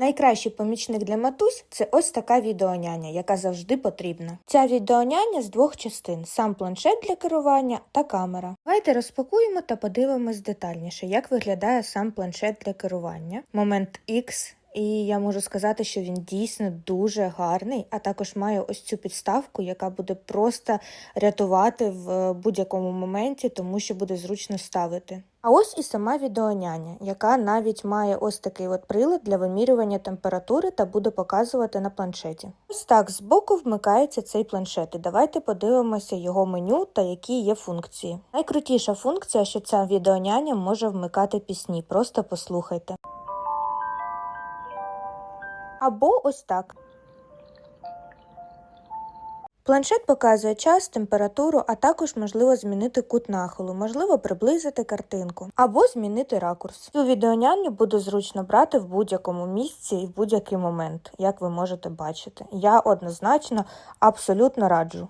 Найкращий помічник для матусь це ось така відеоняня, яка завжди потрібна. Ця відеоняня з двох частин: сам планшет для керування та камера. Давайте розпакуємо та подивимось детальніше, як виглядає сам планшет для керування. Момент X. І я можу сказати, що він дійсно дуже гарний, а також має ось цю підставку, яка буде просто рятувати в е, будь-якому моменті, тому що буде зручно ставити. А ось і сама відеоняня, яка навіть має ось такий от прилад для вимірювання температури та буде показувати на планшеті. Ось так збоку вмикається цей планшет. І давайте подивимося його меню та які є функції. Найкрутіша функція, що ця відеоняня може вмикати пісні. Просто послухайте. Або ось так. Планшет показує час, температуру, а також можливо змінити кут нахилу, можливо приблизити картинку або змінити ракурс. Цю відеоняню буде зручно брати в будь-якому місці і в будь-який момент, як ви можете бачити. Я однозначно абсолютно раджу.